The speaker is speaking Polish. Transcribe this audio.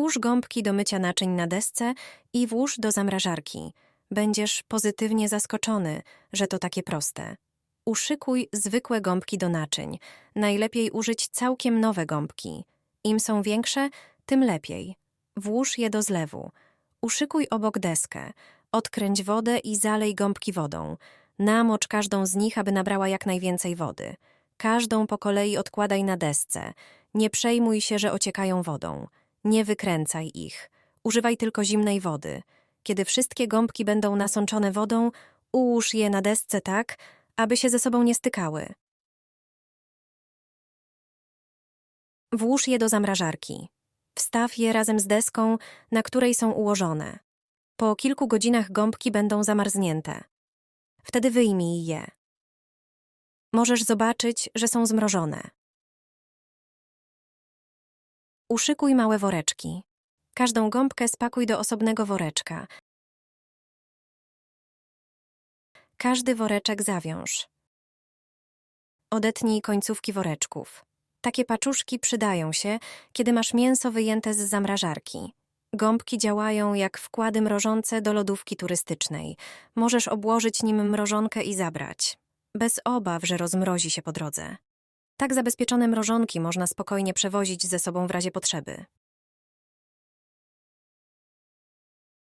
Ułóż gąbki do mycia naczyń na desce i włóż do zamrażarki. Będziesz pozytywnie zaskoczony, że to takie proste. Uszykuj zwykłe gąbki do naczyń. Najlepiej użyć całkiem nowe gąbki. Im są większe, tym lepiej. Włóż je do zlewu. Uszykuj obok deskę. Odkręć wodę i zalej gąbki wodą. Namocz każdą z nich, aby nabrała jak najwięcej wody. Każdą po kolei odkładaj na desce. Nie przejmuj się, że ociekają wodą. Nie wykręcaj ich. Używaj tylko zimnej wody. Kiedy wszystkie gąbki będą nasączone wodą, ułóż je na desce tak, aby się ze sobą nie stykały. Włóż je do zamrażarki. Wstaw je razem z deską, na której są ułożone. Po kilku godzinach gąbki będą zamarznięte. Wtedy wyjmij je. Możesz zobaczyć, że są zmrożone. Uszykuj małe woreczki. Każdą gąbkę spakuj do osobnego woreczka. Każdy woreczek zawiąż. Odetnij końcówki woreczków. Takie paczuszki przydają się, kiedy masz mięso wyjęte z zamrażarki. Gąbki działają jak wkłady mrożące do lodówki turystycznej. Możesz obłożyć nim mrożonkę i zabrać. Bez obaw, że rozmrozi się po drodze. Tak zabezpieczone mrożonki można spokojnie przewozić ze sobą w razie potrzeby.